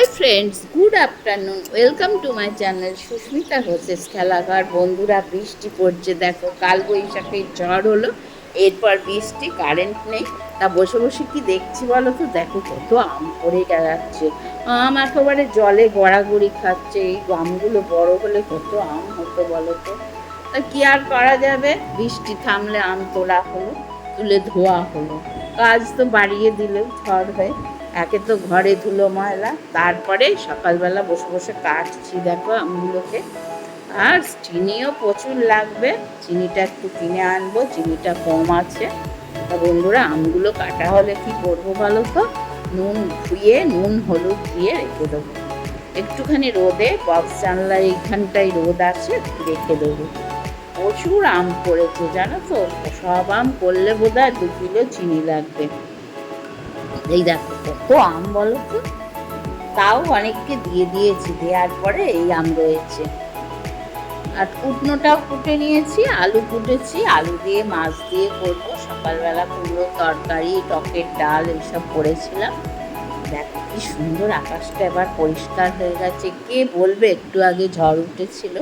Hi friends, good afternoon. Welcome to my channel Susmita হোসেস খেলাঘর। বন্ধুরা, বৃষ্টি পড়ছে, দেখো, কাল বৈশাখের ঝড় হলো, এরপর বৃষ্টি কারেন্ট নেই। তা বসে বসে কি দেখছি বলো তো? দেখো, কত আম পড়ে যাচ্ছে আম একেবারে জলে গড়াগড়ি খাচ্ছে, এই আমগুলো বড় হলে কত আম হতো বলো তো? তা কি আর করা যাবে? বৃষ্টি থামলে আম তোলা হলো, তুলে ধোয়া হলো। কাজ তো বাড়িয়ে দিলেও ঝড় হয়। একে তো ঘরে ধুলো ময়লা, তারপরে সকালবেলা বসে বসে কাটছি দেখো আমগুলোকে আর চিনিও প্রচুর লাগবে, চিনিটা একটু কিনে আনব, চিনিটা কম আছে। বন্ধুরা আমগুলো কাটা হলে কি করব বলো তো? নুন ধুয়ে, নুন হলুদ দিয়ে রেখে দেবো। একটুখানি রোদে, বক্স জানলা এইখানটায় রোদ আছে, রেখে দেবো। প্রচুর আম পড়েছে, জানো তো? সব আম করলে বোধ হয় দু কিলো চিনি লাগবে। এই দেখো কত আম বলো তো? তাও অনেককে দিয়ে দিয়েছি, দেওয়ার পরে এই আম রয়েছে। আর কুটনোটাও কুটে নিয়েছি, আলু কুটেছি, আলু দিয়ে, মাছ দিয়ে করব। সকালবেলা কুমড়ো তরকারি, টকের ডাল, এইসব করেছিলাম। দেখো, কি সুন্দর আকাশটা এবার পরিষ্কার হয়ে গেছে। কে বলবে, একটু আগে ঝড় উঠেছিল।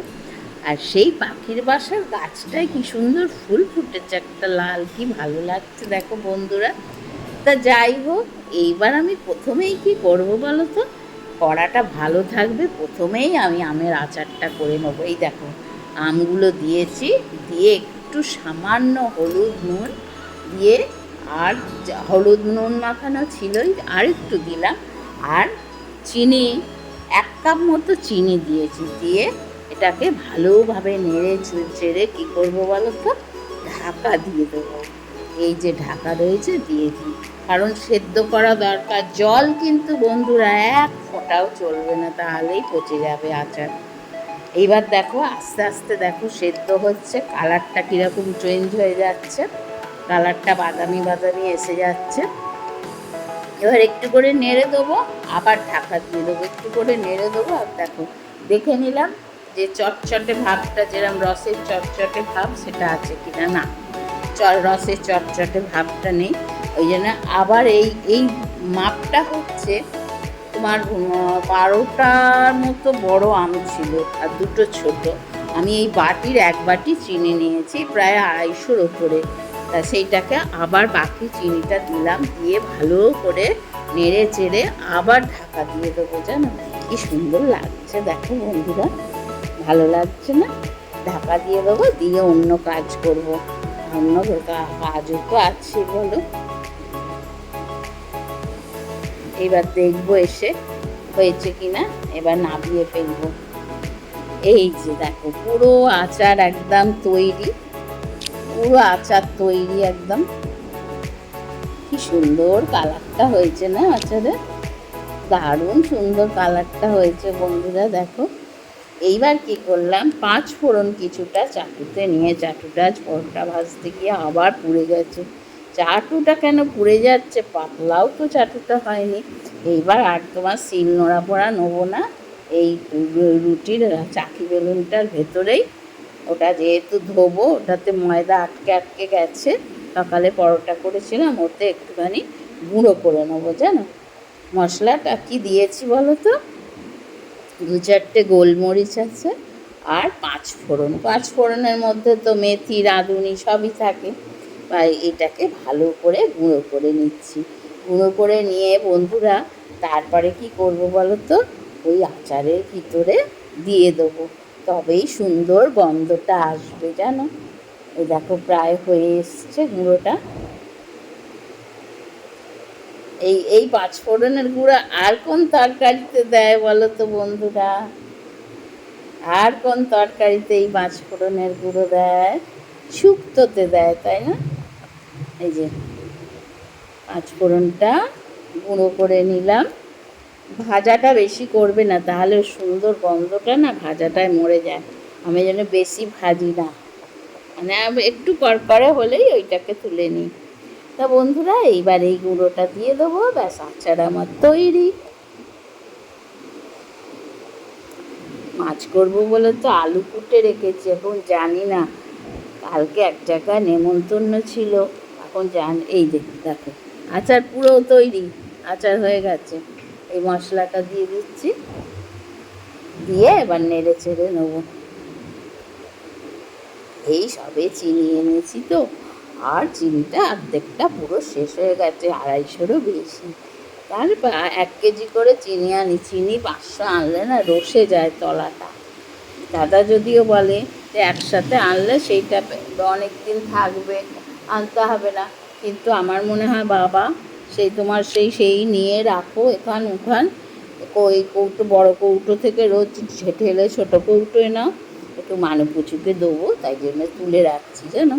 আর সেই পাখির বাসার গাছটায় কি সুন্দর ফুল ফুটেছে, একটা লাল, কি ভালো লাগছে। দেখো বন্ধুরা তা যাই হোক, এইবার আমি প্রথমেই কি করব বলো তো? কড়াটা ভালো থাকবে, প্রথমেই আমি আমের আচারটা করে নেব। এই দেখো, আমগুলো দিয়েছি, দিয়ে একটু সামান্য হলুদ নুন দিয়ে আর হলুদ নুন মাখানো ছিলই, আর একটু দিলাম। আর চিনি, এক কাপ মতো চিনি দিয়েছি, দিয়ে এটাকে ভালোভাবে নেড়ে চেড়ে কী করব বলো তো? ঢাকা দিয়ে দেবো। এই যে ঢাকা রয়েছে, দিয়ে দিই। কারণ সেদ্ধ করা দরকার। জল কিন্তু বন্ধুরা এক ফোঁটাও চলবে না, তাহলেই পচে যাবে আচার। এইবার দেখো, আস্তে আস্তে দেখো, সেদ্ধ হচ্ছে। কালারটা কীরকম চেঞ্জ হয়ে যাচ্ছে। কালারটা বাদামি বাদামি এসে যাচ্ছে। এবার একটু করে নেড়ে দেবো, আবার ঢাকা দিয়ে দেবো। একটু করে নেড়ে দেবো, আর দেখো, দেখে নিলাম যে চটচটে ভাবটা যেরকম রসের চটচটে ভাব, সেটা আছে কিনা না। চল রসের চটচটে ভাবটা নেই। ওই জন্য আবার এই এই মাপটা হচ্ছে তোমার বারোটার মতো বড় আম ছিল আর দুটো ছোট। আমি এই বাটির এক বাটি চিনি নিয়েছি, প্রায় আড়াইশোর ওপরে। তা সেইটাকে আবার বাকি চিনিটা দিলাম, দিয়ে ভালো করে নেড়ে চেড়ে আবার ঢাকা দিয়ে দেবো জানো? কি সুন্দর লাগছে, দেখো বন্ধুরা। ভালো লাগছে না? ঢাকা দিয়ে দেবো, দিয়ে অন্য কাজ করব। কা- কাজও তো আছে বলো এবার দেখব এসে হয়েছে কিনা, এবার নামিয়ে ফেলব। এই যে দেখো, পুরো আচার একদম তৈরি, পুরো আচার তৈরি একদম। কি সুন্দর কালারটা হয়েছে না আচারে? দারুণ সুন্দর কালারটা হয়েছে বন্ধুরা, দেখো। এইবার কি করলাম? পাঁচ ফোড়ন কিছুটা চাটুতে নিয়ে চাটুটা পরোটা ভাজতে গিয়ে আবার পুড়ে গেছে। চাটুটা কেন পুড়ে যাচ্ছে? পাতলাও তো চাটুটা হয়নি। এইবার আর তোমার শিল নোড়া পোড়া নেব না। এই রুটির চাকি বেলুনটার ভেতরেই ওটা যেহেতু ধোবো, ওটাতে ময়দা আটকে আটকে গেছে, সকালে পরোটা করেছিলাম, ওতে একটুখানি গুঁড়ো করে নেব, জানো? মশলাটা কি দিয়েছি বলো তো? দু চারটে গোলমরিচ আছে আর পাঁচ ফোড়ন। পাঁচ ফোড়নের মধ্যে তো মেথি, রাঁধুনি সবই থাকে। বা এটাকে ভালো করে গুঁড়ো করে নিচ্ছি। গুঁড়ো করে নিয়ে বন্ধুরা, তারপরে কি করব বলো তো ওই আচারের ভিতরে দিয়ে দেবো। তবেই সুন্দর গন্ধটা আসবে জানো? এই দেখো, প্রায় হয়ে এসছে গুঁড়োটা। এই এই পাঁচ ফোড়নের গুঁড়ো আর কোন তরকারিতে দেয় বলো তো বন্ধুরা? আর কোন তরকারিতে এই পাঁচ ফোড়নের গুঁড়ো দেয়? শুক্তোতে দেয়, তাই না? এই যে পাঁচ ফোড়নটা গুঁড়ো করে নিলাম। ভাজাটা বেশি করবে না, তাহলে সুন্দর গন্ধটা না ভাজাটায় মরে যায়। আমি যেন বেশি ভাজি না। মানে একটু কড়কড়ে হলেই ওইটাকে তুলে নিই। তা বন্ধুরা, এইবার এই গুঁড়োটা দিয়ে দেবো। ব্যাস, আচার আমার তৈরি। মাছ করব বলে তো আলু কুটে রেখেছি, এখন জানি না। কালকে এক জায়গায় নেমন্তন্ন ছিল, এখন জান, এই যে, দেখো, আচার পুরো তৈরি, আচার হয়ে গেছে। এই মশলাটা দিয়ে দিচ্ছি, দিয়ে এবার নেড়ে চেড়ে নেব। এই সবে চিনি এনেছি তো। আর চিনিটা অর্ধেকটা পুরো শেষ হয়ে গেছে, আড়াইশোরও বেশি। তার এক কেজি করে চিনি আনি, চিনি পাঁচশো আনলে না রসে যায় তলাটা। দাদা যদিও বলে যে একসাথে আনলে সেইটা অনেক দিন থাকবে, আনতে হবে না। কিন্তু আমার মনে হয়, বাবা, সেই তোমার সেই সেই নিয়ে রাখো এখান ওখান। ওই কৌটো, বড় কৌটো থেকে রোজ ঢেলে ছোটো কৌটোয় নাও, একটু মানু পুচুকে দেবো, তাই জন্য তুলে রাখছি, জানো?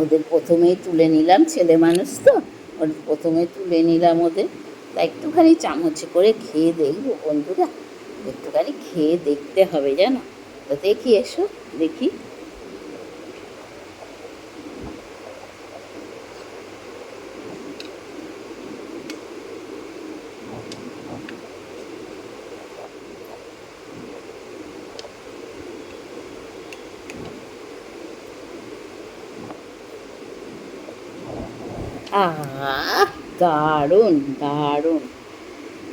ওদের প্রথমেই তুলে নিলাম, ছেলে মানুষ তো, ওর প্রথমে তুলে নিলাম ওদের। তা একটুখানি চামচ করে খেয়ে দেখব বন্ধুরা, একটুখানি খেয়ে দেখতে হবে জানো। তো দেখি এসো, দেখি। দারুণ দারুণ।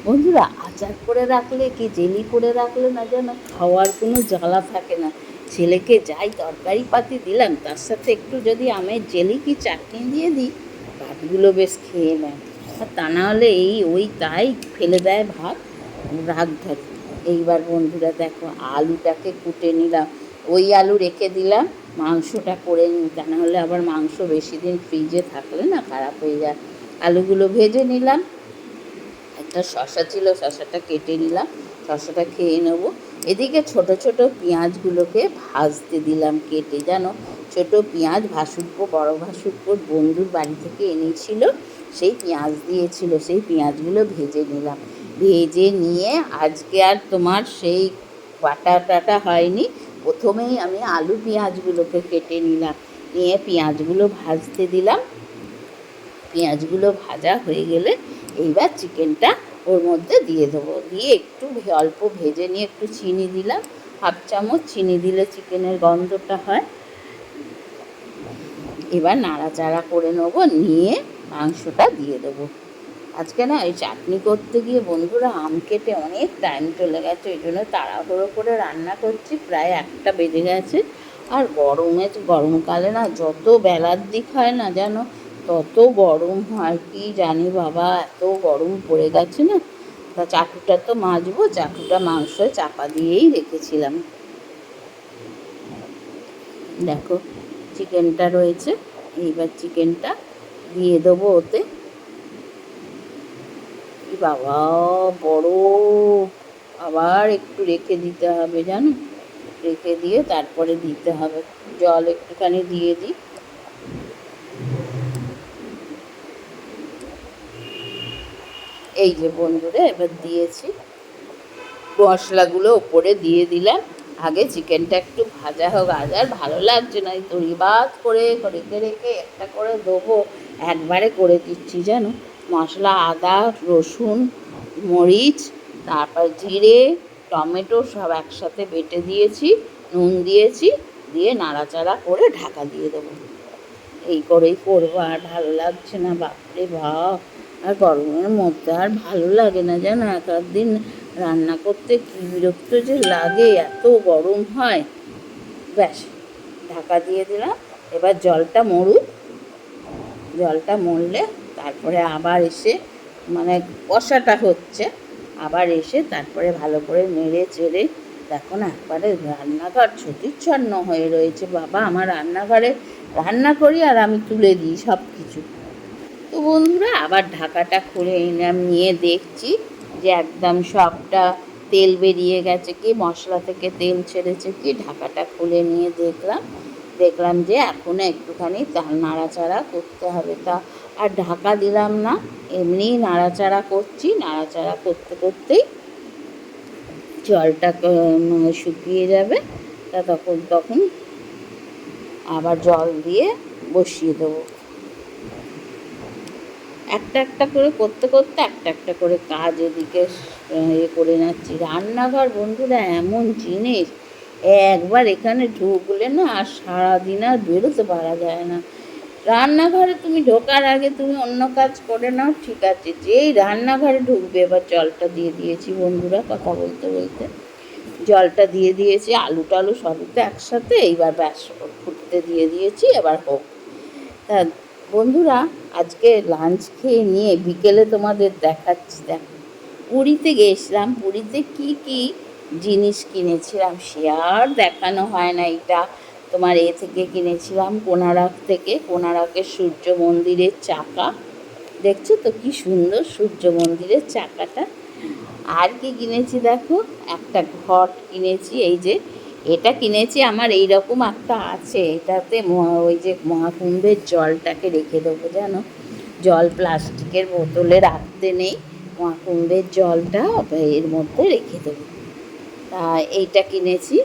বন্ধুরা, আচার করে রাখলে কি জেলি করে রাখলে না যেন খাওয়ার কোনো জ্বালা থাকে না? ছেলেকে যাই তরকারি পাতি দিলাম, তার সাথে একটু যদি আমের জেলি কি চাটনি দিয়ে দিই, ভাতগুলো বেশ খেয়ে নেয়। আর তা না হলে এই, ওই তাই ফেলে দেয় ভাত। রাগ ধরে। এইবার বন্ধুরা দেখো, আলুটাকে কুটে নিলাম। ওই আলু রেখে দিলাম, মাংসটা করে নিই। তা না হলে আবার মাংস বেশি দিন ফ্রিজে থাকলে না খারাপ হয়ে যায়। আলুগুলো ভেজে নিলাম। একটা শশা ছিল শশাটা কেটে নিলাম। শশাটা খেয়ে নেব। এদিকে ছোট ছোট পেঁয়াজগুলোকে ভাজতে দিলাম কেটে। জানো, ছোট পেঁয়াজ ভাসুরপো বড় ভাসুরপোর বন্ধুর বাড়ি থেকে এনেছিল। সেই পেঁয়াজ দিয়েছিল, সেই পেঁয়াজগুলো ভেজে নিলাম। ভেজে নিয়ে আজকে আর তোমার সেই বাটা টাটা হয়নি। প্রথমেই আমি আলু পেঁয়াজগুলোকে কেটে নিলাম। নিয়ে পেঁয়াজগুলো ভাজতে দিলাম। পেঁয়াজগুলো ভাজা হয়ে গেলে এইবার চিকেনটা ওর মধ্যে দিয়ে দেবো। দিয়ে একটু অল্প ভেজে নিয়ে একটু চিনি দিলাম। হাফ চামচ চিনি দিলে চিকেনের গন্ধটা হয়। এবার নাড়াচাড়া করে নেব, নিয়ে মাংসটা দিয়ে দেবো। আজকে না ওই চাটনি করতে গিয়ে বন্ধুরা আম কেটে অনেক টাইম চলে গেছে ওই জন্য তাড়াহুড়ো করে রান্না করছি, প্রায় একটা বেজে গেছে। আর গরমে, গরমকালে না যত বেলার দিক হয় না যেন তত গরম হয়, কি জানি বাবা, এত গরম পড়ে গেছে না? তা চাটুটা তো মাজবো, চাটুটা মাংস চাপা দিয়েই রেখেছিলাম। দেখো, চিকেনটা রয়েছে, এইবার চিকেনটা দিয়ে দেবো ওতে। বাবা, বড়! আবার একটু রেখে দিতে হবে, জানো? রেখে দিয়ে তারপরে দিতে হবে। জল একটুখানি দিয়ে দিই। এই যে বন্ধুরা, এবার দিয়েছি। মশলাগুলো ওপরে দিয়ে দিলাম। আগে চিকেনটা একটু ভাজা হোক, আজ আর ভালো লাগছে না। এই তরিবাদ করে রেখে রেখে একটা করে দেবো। একবারে করে দিচ্ছি, জানো? মশলা, আদা, রসুন, মরিচ, তারপর জিরে, টমেটো সব একসাথে বেটে দিয়েছি, নুন দিয়েছি, দিয়ে নাড়াচাড়া করে ঢাকা দিয়ে দেবো। এই করেই করব, আর ভালো লাগছে না, বাপরে বাপ। আর গরমের মধ্যে আর ভালো লাগে না জানো? এক দিন রান্না করতে কী বিরক্ত যে লাগে, এত গরম হয়। ব্যাস, ঢাকা দিয়ে দিলাম। এবার জলটা মরুক। জলটা মরলে তারপরে আবার এসে মানে কষাটা হচ্ছে। আবার এসে তারপরে ভালো করে নেড়ে চেড়ে দেখো না, একবারে রান্নাঘর ছতিচ্ছন্ন হয়ে রয়েছে। বাবা, আমার রান্নাঘরে রান্না করি আর আমি তুলে দিই সব কিছু তো বন্ধুরা, আবার ঢাকাটা খুলে নিলাম নিয়ে দেখছি যে একদম সবটা তেল বেরিয়ে গেছে কি, মশলা থেকে তেল ছেড়েছে কি, ঢাকাটা খুলে নিয়ে দেখলাম। দেখলাম যে এখনও একটুখানি নাড়াচাড়া করতে হবে। তা আর ঢাকা দিলাম না, এমনি নাড়াচাড়া করছি, নাড়াচাড়া করতে করতেই জলটা শুকিয়ে যাবে। তা তখন তখন আবার জল দিয়ে বসিয়ে দেবো। একটা একটা করে করতে করতে একটা একটা করে কাজ এদিকে এ করে নাচ্ছি। রান্নাঘর বন্ধুরা, এমন জিনিস, একবার এখানে ঢুকলে না আর সারাদিন আর বেরোতে পারা যায় না। রান্নাঘরে তুমি ঢোকার আগে তুমি অন্য কাজ করে নাও, ঠিক আছে। যেই রান্নাঘরে ঢুকবে, এবার জলটা দিয়ে দিয়েছি বন্ধুরা, কথা বলতে বলতে। জলটা দিয়ে দিয়েছি, আলু টালু সবই তো একসাথে, এইবার ব্যাস, ফুটতে দিয়ে দিয়েছি, এবার হোক। তা বন্ধুরা, আজকে লাঞ্চ খেয়ে নিয়ে বিকেলে তোমাদের দেখাচ্ছি, দেখো। পুরীতে গেছিলাম, পুরীতে কি কি জিনিস কিনেছিলাম, সে আর দেখানো হয় না এটা। তোমার এ থেকে কিনেছিলাম কোনারক থেকে কোনারকের সূর্য মন্দিরের চাকা। দেখছ তো কি সুন্দর সূর্য মন্দিরের চাকাটা। আর কি কিনেছি দেখো? একটা ঘট কিনেছি, এই যে এটা কিনেছি, আমার এই রকম একটা আছে। এটাতে ওই যে মহাকুম্ভের জলটাকে রেখে দেবো জানো জল প্লাস্টিকের বোতলে রাখতে নেই, মহাকুম্ভের জলটা এর মধ্যে রেখে দেবো। তা এইটা কিনেছি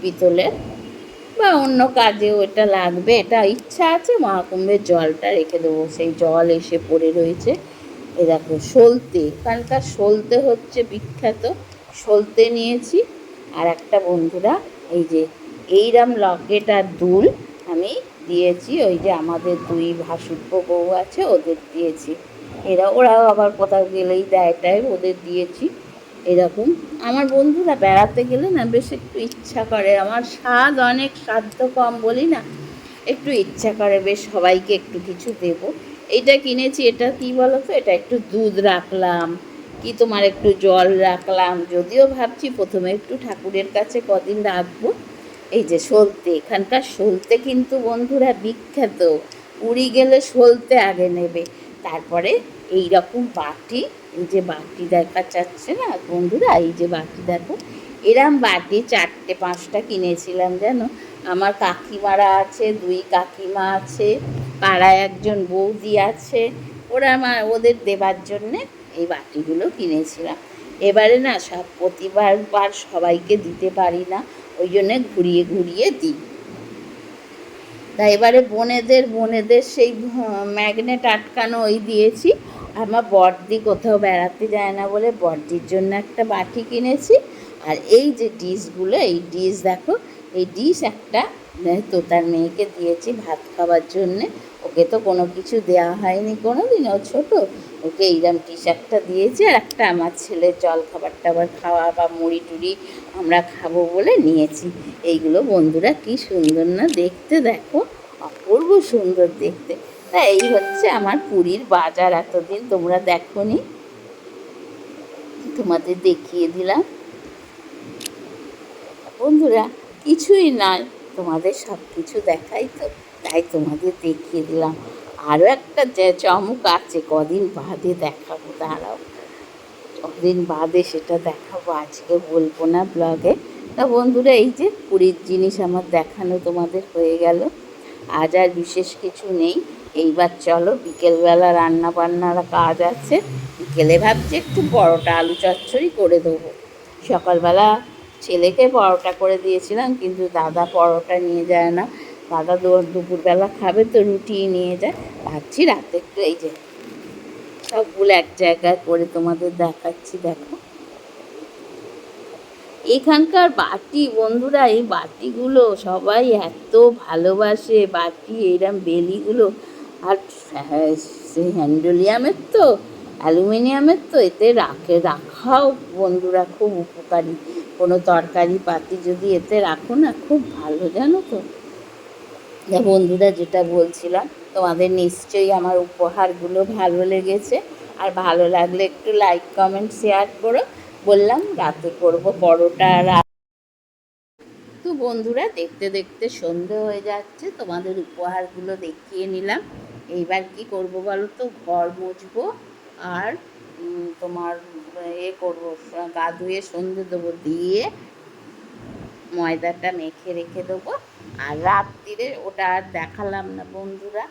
পিতলের। বা অন্য কাজেও এটা লাগবে, এটা ইচ্ছা আছে, মহাকুম্ভের জলটা রেখে দেবো। সেই জল এসে পড়ে রয়েছে। এ দেখো, সলতে এখানকার সলতে হচ্ছে বিখ্যাত। সলতে নিয়েছি। আর একটা বন্ধুরা, এই যে এইরাম লকেট আর দুল আমি দিয়েছি, ওই যে আমাদের দুই ভাসুর্য বউ আছে, ওদের দিয়েছি। এরা, ওরাও আবার কোথাও গেলেই দেয় টায় ওদের দিয়েছি। এরকম। আমার বন্ধুরা বেড়াতে গেলে না বেশ একটু ইচ্ছা করে, আমার স্বাদ অনেক সাধ্য কম বলি না, একটু ইচ্ছা করে বেশ সবাইকে একটু কিছু দেব। এইটা কিনেছি, এটা কি বলো তো এটা একটু দুধ রাখলাম। কি তোমার একটু জল রাখলাম? যদিও ভাবছি প্রথমে একটু ঠাকুরের কাছে কদিন রাখব। এই যে সলতে, এখানকার সলতে কিন্তু বন্ধুরা বিখ্যাত। পুরী গেলে সলতে আগে নেবে। তারপরে এই রকম বাটি, এই যে বাটি দেখা যাচ্ছে না বন্ধুরা? এই যে বাটি দেখো। এরম বাটি চারটে, পাঁচটা কিনেছিলাম জানো? আমার কাকিমারা আছে, দুই কাকিমা আছে, পাড়ায় একজন বৌদি আছে। ওরা আমার ওদের দেবার জন্যে এই বাটিগুলো কিনেছিলাম। এবারে না সব প্রতিবার বার সবাইকে দিতে পারি না, ওই জন্যে ঘুরিয়ে ঘুরিয়ে দিই। তা এবারে বোনেদের বোনেদের সেই ম্যাগনেট আটকানো ওই দিয়েছি। আমার বড়দি কোথাও বেড়াতে যায় না বলে বড়দির জন্য একটা বাটি কিনেছি। আর এই যে ডিশগুলো, এই ডিশ দেখো, এই ডিশ একটা, তোতার মেয়েকে দিয়েছি ভাত খাওয়ার জন্যে। ওকে তো কোনো কিছু দেওয়া হয়নি কোনো দিন ও ছোটো। ওকে এইরকম টি শার্টটা দিয়েছি আর একটা আমার ছেলের জল খাবার টাবার খাওয়া বা মুড়ি টুড়ি আমরা খাব বলে নিয়েছি। এইগুলো বন্ধুরা কি সুন্দর না দেখতে, দেখো। অপূর্ব সুন্দর দেখতে। তা এই হচ্ছে আমার পুরীর বাজার এতদিন, তোমরা দেখো নি তোমাদের দেখিয়ে দিলাম। বন্ধুরা কিছুই নয় তোমাদের সব কিছু দেখাই তো। তাই তোমাদের দেখিয়ে দিলাম। আরও একটা চমক আছে, কদিন বাদে দেখাবো, দাঁড়াও। কদিন বাদে সেটা দেখাবো, আজকে বলব না ব্লগে তা বন্ধুরা, এই যে পুরীর জিনিস আমার দেখানো তোমাদের হয়ে গেল। আজ আর বিশেষ কিছু নেই। এইবার চলো, বিকেলবেলা রান্না বান্নার কাজ আছে। বিকেলে ভাবছি একটু পরোটা, আলু চচ্চড়ি করে দেবো। সকালবেলা ছেলেকে পরোটা করে দিয়েছিলাম, কিন্তু দাদা পরোটা নিয়ে যায় না। দাদা দুপুরবেলা খাবে তো, রুটি নিয়ে যায়। ভাবছি রাতে একটু এই যে সবগুলো এক জায়গায় করে তোমাদের দেখাচ্ছি, দেখো। এখানকার বাটি, বন্ধুরা, এই বাটিগুলো সবাই এত ভালোবাসে, বাটি এইরকম বেলিগুলো। আর সেই হ্যান্ডোলিয়ামের তো, অ্যালুমিনিয়ামের তো, এতে রাখে, রাখাও বন্ধুরা খুব উপকারী। কোনো তরকারি পাতি যদি এতে রাখো না, খুব ভালো, জানো তো? বন্ধুরা যেটা বলছিলাম, তোমাদের নিশ্চয়ই আমার উপহারগুলো ভালো লেগেছে। আর ভালো লাগলে একটু লাইক কমেন্ট শেয়ার করো। বললাম, রাতে করব পরোটা আর তো বন্ধুরা, দেখতে দেখতে সন্ধে হয়ে যাচ্ছে, তোমাদের উপহারগুলো দেখিয়ে নিলাম। এইবার কি করব বলো তো? ঘর মুছবো আর তোমার এ করব, গা ধুয়ে সন্ধে দেবো, দিয়ে ময়দাটা মেখে রেখে দেবো। আর রাত্রিরে ওটা আর দেখালাম না বন্ধুরা।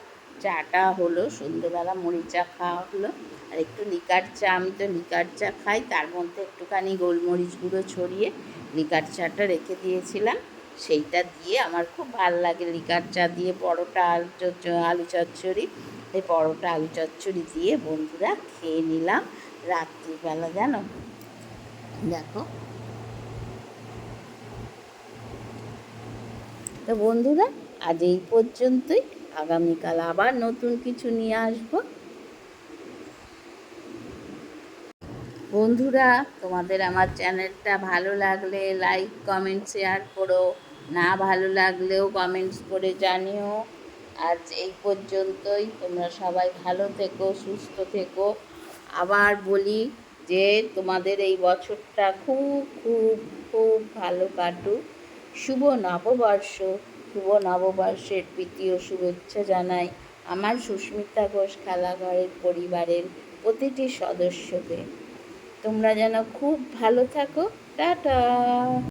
চাটা হলো, সন্ধ্যেবেলা মুড়ি চা খাওয়া হলো। আর একটু লিকার চা, আমি তো লিকার চা খাই, তার মধ্যে একটুখানি গোলমরিচ গুঁড়ো ছড়িয়ে লিকার চাটা রেখে দিয়েছিলাম। সেইটা দিয়ে আমার খুব ভালো লাগে লিকার চা দিয়ে পরোটা, আলু আলু চচ্চড়ি। এই পরোটা, আলু চচ্চড়ি দিয়ে বন্ধুরা খেয়ে নিলাম রাত্রিবেলা, জানো? দেখো তো বন্ধুরা, আজ এই পর্যন্তই। আগামীকাল আবার নতুন কিছু নিয়ে আসব। বন্ধুরা, তোমাদের আমার চ্যানেলটা ভালো লাগলে লাইক কমেন্ট শেয়ার করো। না ভালো লাগলেও কমেন্টস করে জানিও। আজ এই পর্যন্তই। তোমরা সবাই ভালো থেকো, সুস্থ থেকো। আবার বলি যে, তোমাদের এই বছরটা খুব খুব খুব ভালো কাটুক। শুভ নববর্ষ, শুভ নববর্ষের প্রীতি শুভেচ্ছা জানাই আমার সুস্মিতা ঘোষ খেলাঘরের পরিবারের প্রতিটি সদস্যকে। তোমরা যেন খুব ভালো থাকো। টাটা!